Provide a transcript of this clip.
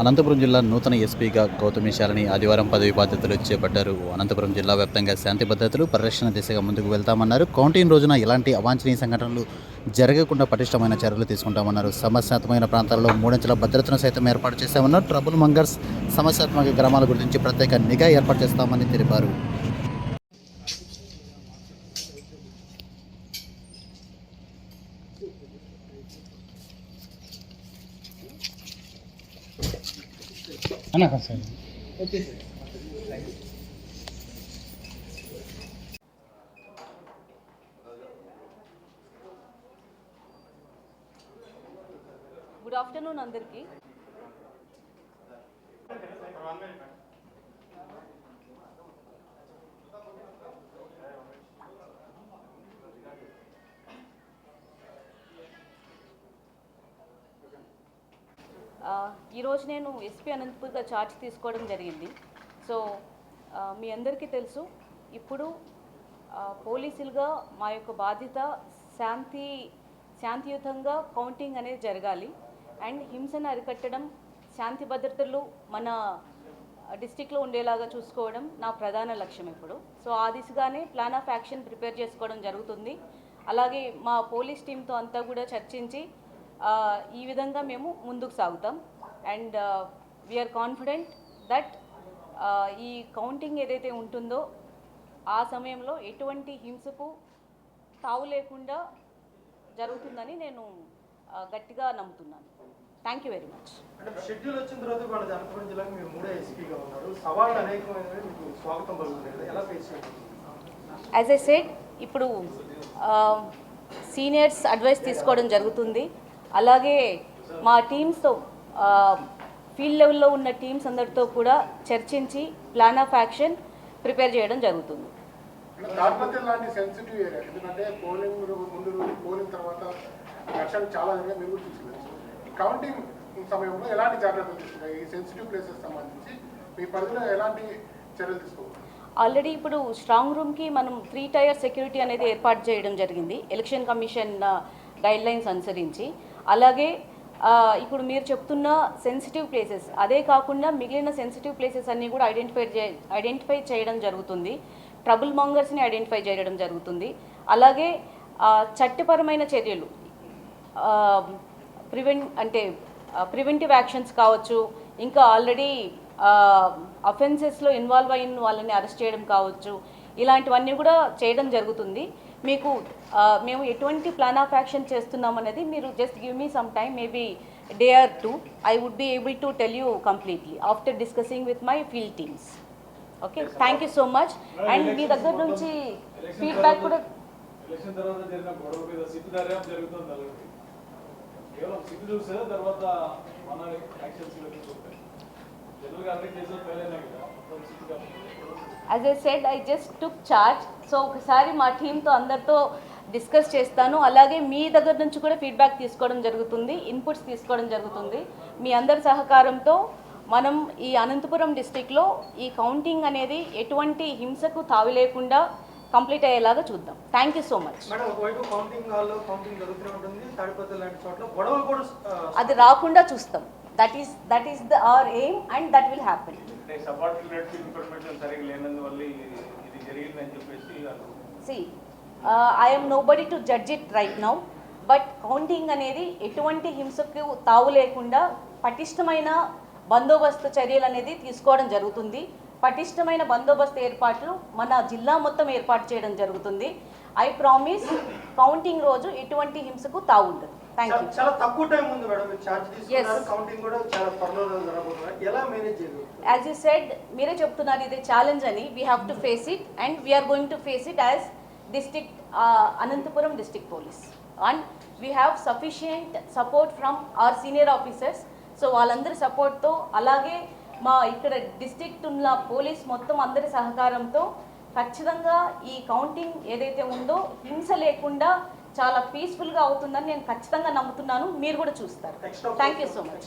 అనంతపురం జిల్లా నూతన ఎస్పీగా గౌతమిశాలని ఆదివారం పదవి బాధ్యతలు చేపట్టారు. అనంతపురం జిల్లా వ్యాప్తంగా శాంతి భద్రతలు పరిరక్షణ దిశగా ముందుకు వెళ్తామన్నారు. కౌంటీన్ రోజున ఎలాంటి అవాంఛనీయ సంఘటనలు జరగకుండా పటిష్టమైన చర్యలు తీసుకుంటామన్నారు. సమస్యాత్మకమైన ప్రాంతాల్లో మూడంచెల భద్రతను సైతం ఏర్పాటు చేశామన్నారు. ట్రబుల్ మంగర్స్ సమస్యాత్మక గ్రామాల గురించి ప్రత్యేక నిఘా ఏర్పాటు చేస్తామని తెలిపారు. అన్నా సార్ గుడ్ ఆఫ్టర్నూన్ అందరికీ ఈరోజు నేను ఎస్పీ అనంతపూర్గా ఛార్జ్ తీసుకోవడం జరిగింది. సో మీ అందరికీ తెలుసు ఇప్పుడు పోలీసులుగా మా యొక్క బాధ్యత శాంతి శాంతియుతంగా కౌంటింగ్ అనేది జరగాలి. అండ్ హింసను అరికట్టడం శాంతి భద్రతలు మన డిస్టిక్లో ఉండేలాగా చూసుకోవడం నా ప్రధాన లక్ష్యం ఇప్పుడు. సో ఆ దిశగానే ప్లాన్ ఆఫ్ యాక్షన్ ప్రిపేర్ చేసుకోవడం జరుగుతుంది. అలాగే మా పోలీస్ టీంతో అంతా కూడా చర్చించి ఈ విధంగా మేము ముందుకు సాగుతాం. అండ్ వీఆర్ కాన్ఫిడెంట్ దట్ ఈ కౌంటింగ్ ఏదైతే ఉంటుందో ఆ సమయంలో ఎటువంటి హింసకు తావు లేకుండా జరుగుతుందని నేను గట్టిగా నమ్ముతున్నాను. థ్యాంక్ యూ వెరీ మచ్ అంటే షెడ్యూల్ వచ్చిన తర్వాత అనంతపురం జిల్లాకు మీరు మూడే ఎస్పీగా ఉన్నారు. సవాళ్ళు అనేకమైనవి మీకు స్వాగతం పలుకుతుంది ఎలా ఫేస్ యాజ్ ఐ సెడ్ ఇప్పుడు సీనియర్స్ అడ్వైస్ తీసుకోవడం జరుగుతుంది. అలాగే మా టీమ్స్తో ఫీల్డ్ లెవెల్లో ఉన్న టీమ్స్ అందరితో కూడా చర్చించి ప్లాన్ ఆఫ్ యాక్షన్ ప్రిపేర్ చేయడం జరుగుతుంది. కౌంటింగ్ సమయంలో ఎలాంటి జాగ్రత్తలు తీసుకున్నాయి ఈ సెన్సిటివ్ ప్లేసెస్ సంబంధించి మీ పరిధిలో ఎలాంటి చర్యలు తీసుకోవాలి? ఆల్రెడీ ఇప్పుడు స్ట్రాంగ్ రూమ్కి మనం త్రీ టైర్ సెక్యూరిటీ అనేది ఏర్పాటు చేయడం జరిగింది. ఎలక్షన్ కమిషన్ గైడ్ లైన్స్ అనుసరించి. అలాగే ఇప్పుడు మీరు చెప్తున్న సెన్సిటివ్ ప్లేసెస్ అదే కాకుండా మిగిలిన సెన్సిటివ్ ప్లేసెస్ అన్నీ కూడా ఐడెంటిఫై ఐడెంటిఫై చేయడం జరుగుతుంది. ట్రబుల్ మాంగర్స్ని ఐడెంటిఫై చేయడం జరుగుతుంది. అలాగే చట్టపరమైన చర్యలు ప్రివెంట్ అంటే ప్రివెంటివ్ యాక్షన్స్ కావచ్చు ఇంకా ఆల్రెడీ అఫెన్సెస్లో ఇన్వాల్వ్ అయిన వాళ్ళని అరెస్ట్ చేయడం కావచ్చు ఇలాంటివన్నీ కూడా చేయడం జరుగుతుంది. మీకు మేము ఎటువంటి ప్లాన్ ఆఫ్ యాక్షన్ చేస్తున్నాం అనేది మీరు just give me some time maybe day or two I would be able to tell you completely after discussing with my field teams okay thank you so much and మీ దగ్గర నుంచి feedback కూడా election తర్వాత జరిగిన గొడవ మీద sit దర్యాప్తు జరుగుతుంది అలాంటి కేవలం తర్వాత మన actions as I said I just took charge so ఒకసారి మా టీంతో అందరితో డిస్కస్ చేస్తాను. అలాగే మీ దగ్గర నుంచి కూడా ఫీడ్బ్యాక్ తీసుకోవడం జరుగుతుంది ఇన్పుట్స్ తీసుకోవడం జరుగుతుంది. మీ అందరి సహకారంతో మనం ఈ అనంతపురం డిస్టిక్లో ఈ కౌంటింగ్ అనేది ఎటువంటి హింసకు తావి లేకుండా కంప్లీట్ అయ్యేలాగా చూద్దాం. థ్యాంక్ యూ సో మచ్ అది రాకుండా చూస్తాం. That is that is the our aim and that will happen see I'm nobody to judge it right now but counting అనేది ఎటువంటి హింసకు తావు లేకుండా పటిష్టమైన బందోబస్తు చర్యలు అనేది తీసుకోవడం జరుగుతుంది. పటిష్టమైన బందోబస్తు ఏర్పాట్లు మన జిల్లా మొత్తం ఏర్పాటు చేయడం జరుగుతుంది. ఐ ప్రామిస్ కౌంటింగ్ రోజు ఎటువంటి హింసకు తావు ఉండదు థ్యాంక్ యూ చాలా- తక్కువ టైం ఉంది మేడం మీరు ఛార్జ్ తీసుకున్నారు Yes. కౌంటింగ్ కూడా చాలా త్వరలో జరగబోతున్నారు ఎలా మేనేజ్ చేయాలి? యాజ్ యూ సెడ్ మీరే చెప్తున్నారు ఇది ఛాలెంజ్ అని. We have to face it and we're going to face it as district Anantapuram district police and we have sufficient support from our senior officers so వాళ్ళందరి సపోర్ట్తో అలాగే మా ఇక్కడ డిస్టిక్ట్ ఉన్న పోలీస్ మొత్తం అందరి సహకారంతో ఖచ్చితంగా ఈ కౌంటింగ్ ఏదైతే ఉందో హింస లేకుండా చాలా పీస్ఫుల్గా అవుతుందని నేను ఖచ్చితంగా నమ్ముతున్నాను. మీరు కూడా చూస్తారు. Thank you so much.